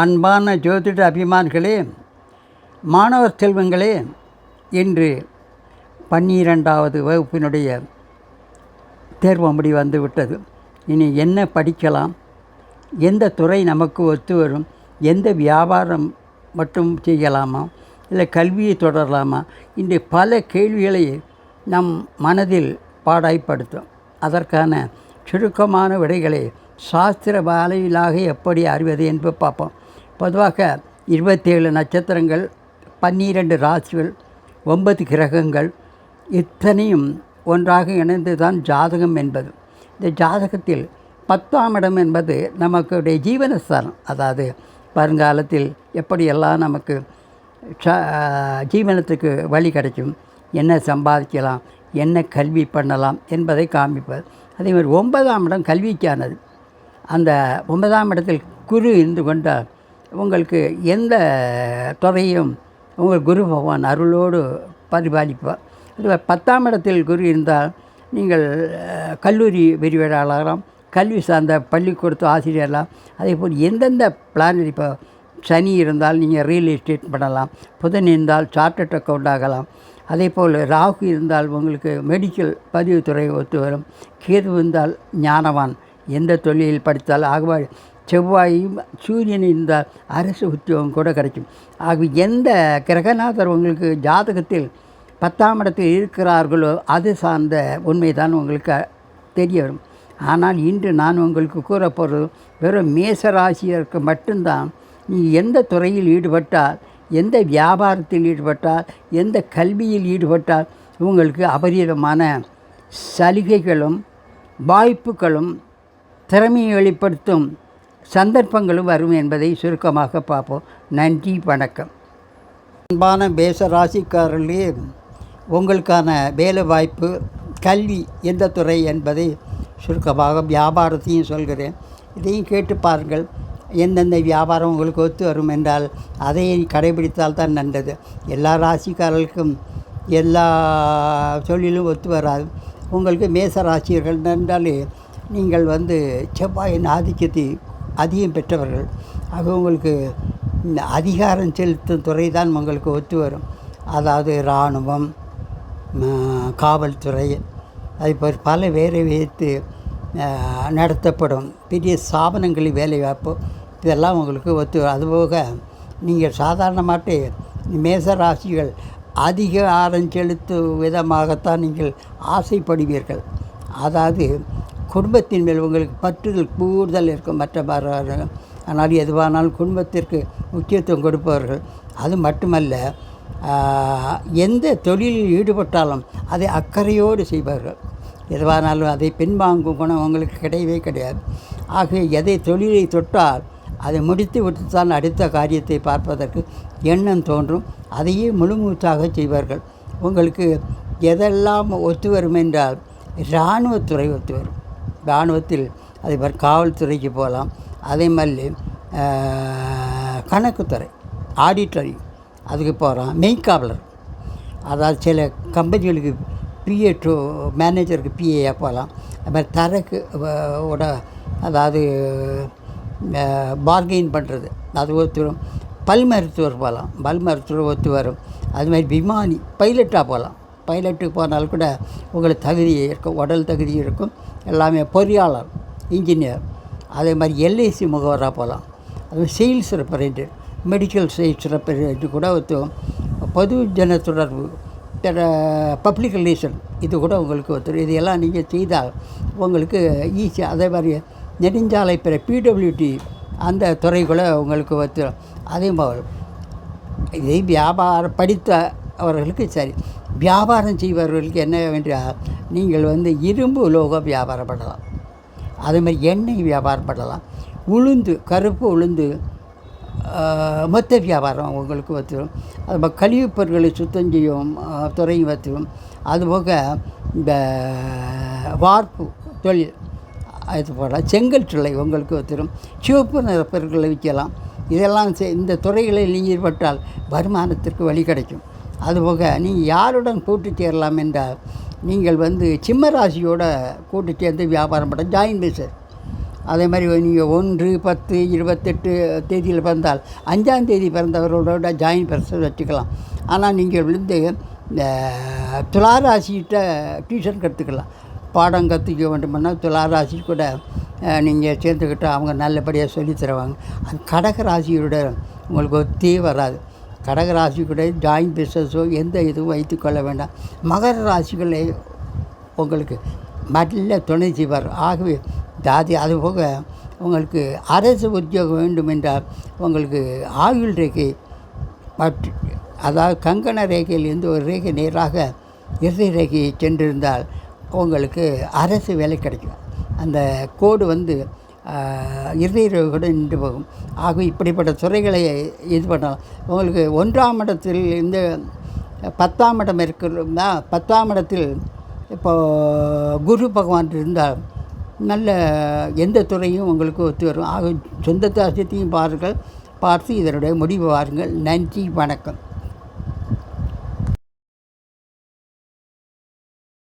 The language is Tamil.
அன்பான ஜோதிட அபிமான்களே மாணவர் செல்வங்களே இன்று பன்னிரெண்டாவது வகுப்பினுடைய தேர்வு முடி வந்து விட்டது இனி என்ன படிக்கலாம்? எந்த துறை நமக்கு ஒத்து வரும்? எந்த வியாபாரம் மட்டும் செய்யலாமா? இல்லை கல்வியை தொடரலாமா? இன்று பல கேள்விகளை நம் மனதில் பாடாய்ப்படுத்தும். அதற்கான சுருக்கமான விடைகளை சாஸ்திர வாயிலாக எப்படி அறிவது என்று பார்ப்போம். பொதுவாக இருபத்தேழு நட்சத்திரங்கள் பன்னிரண்டு ராசிகள் ஒன்பது கிரகங்கள் இத்தனையும் ஒன்றாக இணைந்து தான் ஜாதகம் என்பது. இந்த ஜாதகத்தில் பத்தாம் இடம் என்பது நமக்குடைய ஜீவனஸ்தானம். அதாவது வருங்காலத்தில் எப்படியெல்லாம் நமக்கு ஜீவனத்துக்கு வழி கிடைக்கும் என்ன சம்பாதிக்கலாம் என்ன கல்வி பண்ணலாம் என்பதை காமிப்பது அதே மாதிரி ஒன்பதாம் இடம் கல்விக்கானது. அந்த ஒன்பதாம் இடத்தில் குரு இருந்து கொண்டால் உங்களுக்கு எந்த துறையும் உங்கள் குரு பகவான் அருளோடு பரிபாலிப்பார் அது பத்தாம் இடத்தில் குரு இருந்தால் நீங்கள் கல்லூரி விரிவடையாளராம் கல்வி சார்ந்த பள்ளிக்கூடத்து ஆசிரியர்லாம் அதே போல் எந்தெந்த பிளான் இப்போ சனி இருந்தால் நீங்கள் ரியல் எஸ்டேட் பண்ணலாம் புதன் இருந்தால் சார்ட்டர்ட் அக்கௌண்ட் ஆகலாம். அதே போல் ராகு இருந்தால் உங்களுக்கு மெடிக்கல் பதிவுத்துறை ஒத்து வரும். கேது இருந்தால் ஞானவான். எந்த தொழிலில் படித்தால் ஆகவா செவ்வாயும் சூரியன் இந்த அரசு உத்தியோகம் கூட கிடைக்கும். ஆகவே எந்த கிரகநாதர் உங்களுக்கு ஜாதகத்தில் பத்தாம் இடத்தில் இருக்கிறார்களோ அது சார்ந்த உண்மைதான் உங்களுக்கு தெரிய வரும். ஆனால் இன்று நான் உங்களுக்கு கூற போகிறது வெறும் மேசராசியருக்கு மட்டும்தான். நீ எந்த துறையில் ஈடுபட்டால் எந்த வியாபாரத்தில் ஈடுபட்டால் எந்த கல்வியில் ஈடுபட்டால் உங்களுக்கு அபரிதமான சலுகைகளும் வாய்ப்புகளும் திறமையை வெளிப்படுத்தும் சந்தர்ப்பங்களும் வரும் என்பதை சுருக்கமாக பார்ப்போம். நன்றி வணக்கம். அன்பான பேச ராசிக்காரர்களே உங்களுக்கான வேலை வாய்ப்பு கல்வி எந்த துறை என்பதை சுருக்கமாக வியாபாரத்தையும் சொல்கிறேன். இதையும் கேட்டு பாருங்கள். எந்தெந்த வியாபாரம் உங்களுக்கு ஒத்து வரும் என்றால் அதை கடைபிடித்தால் தான் நல்லது. எல்லா ராசிக்காரர்களுக்கும் எல்லா தொழிலும் ஒத்து வராது. உங்களுக்கு மேச ராசியர்கள் என்றாலே நீங்கள் வந்து செவ்வாயின் ஆதிக்கத்தை அதிகம் பெற்றவர்கள். அவங்களுக்கு உங்களுக்கு இந்த அதிகாரம் செலுத்தும் துறை தான் உங்களுக்கு ஒத்து வரும். அதாவது இராணுவம் காவல்துறை அதுபோல் பல வேலை வைத்து நடத்தப்படும். பெரிய ஸ்தாபனங்களில் வேலை வாய்ப்பு இதெல்லாம் உங்களுக்கு ஒத்து வரும். அதுபோக நீங்கள் சாதாரணமாட்டு மேச ராசிகள் அதிகாரம் செலுத்தும் விதமாகத்தான் நீங்கள் ஆசைப்படுவீர்கள். அதாவது குடும்பத்தின் மேல் உங்களுக்கு பற்றுதல் கூடுதல் இருக்கும் மற்ற மாறாக ஆனால் எதுவானாலும் குடும்பத்திற்கு முக்கியத்துவம் கொடுப்பவர்கள். அது மட்டுமல்ல எந்த தொழிலில் ஈடுபட்டாலும் அதை அக்கறையோடு செய்வார்கள் எதுவானாலும் அதை பின்வாங்கும் குணம் உங்களுக்கு கிடையவே கிடையாது. ஆகவே எதை தொழிலை தொட்டால் அதை முடித்து விட்டுத்தான் அடுத்த காரியத்தை பார்ப்பதற்கு எண்ணம் தோன்றும். அதையே முழுமூச்சாக செய்வார்கள் உங்களுக்கு எதெல்லாம் ஒத்து வரும் என்றால் இராணுவத்துறை ஒத்து வரும் இராணுவத்தில் அதே மாதிரி காவல்துறைக்கு போகலாம். அதே மாதிரி கணக்குத்துறை ஆடிட்டரி அதுக்கு போகிறோம் மெய்காவலர் அதாவது சில கம்பெனிகளுக்கு பிஏ டூ மேனேஜருக்கு பிஏயாக போகலாம். அது மாதிரி தரக்கு ஓட அதாவது பார்கெயின் பண்ணுறது அது ஒத்து வரும். பல் மருத்துவர் போகலாம். பல் மருத்துவர் ஒத்து வரும். அது மாதிரி விமானி பைலட்டாக போகலாம். பைலட்டுக்கு போனாலும் கூட உங்களுக்கு தகுதி இருக்கும் உடல் தகுதி இருக்கும். எல்லாமே பொறியாளர் இன்ஜினியர். அதே மாதிரி எல்ஐசி முகவராக போகலாம். அது sales representative medical sales representative கூட ஒருத்தரும் பொது ஜன தொடர்பு பப்ளிக் ரிலேஷன் இது கூட உங்களுக்கு ஒருத்தர் இதையெல்லாம் நீங்கள் செய்தால் உங்களுக்கு ஈஸியாக அதே மாதிரி நெடுஞ்சாலை பிற பிடபிள்யூடி அந்த துறை கூட உங்களுக்கு ஒருத்தர் அதே மாதிரி இதை வியாபாரம் படித்த அவர்களுக்கு சரி. வியாபாரம் செய்பவர்களுக்கு என்ன என்றால் நீங்கள் வந்து இரும்பு உலோக வியாபாரம் பண்ணலாம் அதேமாதிரி எண்ணெய் வியாபாரம் பண்ணலாம் உளுந்து கருப்பு உளுந்து மொத்த வியாபாரம் உங்களுக்கு வச்சிடும் அது கழிவுப்பொருட்களை பொருட்களை சுத்தம் செய்யும் துறையும் வச்சிடும் அதுபோக இந்த வார்ப்பு தொழில் இது போல் செங்கல் சிலை உங்களுக்கு வச்சிடும் சிவப்பு நிற பொருட்களை விற்கலாம். இதெல்லாம் செய்- இந்த துறைகளில் ஈடுபட்டால் வருமானத்திற்கு வழி கிடைக்கும். அதுபோக நீங்கள் யாருடன் கூட்டு சேரலாம் என்றால் நீங்கள் வந்து சிம்ம ராசியோட கூட்டு சேர்ந்து வியாபாரம் பண்ண ஜாயின் பிசர் அதே மாதிரி நீங்கள் ஒன்று பத்து இருபத்தெட்டு தேதியில் பிறந்தால் அஞ்சாம் தேதி பிறந்தவர்களோட ஜாயின் பெருசை வச்சுக்கலாம். ஆனால் நீங்கள் வந்து இந்த துளாராசிகிட்ட டியூஷன் கற்றுக்கலாம் பாடம் கற்றுக்க வேண்டுமென்னா துளாராசி கூட நீங்கள் சேர்ந்துக்கிட்டால் அவங்க நல்லபடியாக சொல்லித் தருவாங்க. அது கடகராசியோட உங்களுக்கு ஒத்தே வராது. கடக கூட ஜாயின் பிஸ்னஸோ எந்த இதுவும் வைத்துக்கொள்ள வேண்டாம். மகர ராசிகளை உங்களுக்கு நல்ல துணை செய்வார். ஆகவே ஜாதி அதுபோக உங்களுக்கு அரசு உத்தியோகம் வேண்டும் என்றால் உங்களுக்கு ஆயுள் ரேகை மற்ற அதாவது கங்கண ரேகையிலிருந்து ஒரு ரேகை நேராக இறுதி ரேகையை சென்றிருந்தால் உங்களுக்கு அரசு வேலை கிடைக்கும். அந்த கோடு வந்து இறுதி ரேகையோடு நின்று போகும். ஆக இப்படிப்பட்ட துறைகளை இது பண்ணலாம். உங்களுக்கு ஒன்றாம் இடத்தில் இந்த பத்தாம் இடம் இருக்கிறதா பத்தாம் இடத்தில் இப்போது குரு பகவான் இருந்தால் நல்ல எந்த துறையும் உங்களுக்கு ஒத்து வரும். ஆக சொந்த தாசியத்தையும் பாருங்கள். பார்த்து இதனுடைய முடிவு பாருங்கள் நன்றி வணக்கம்.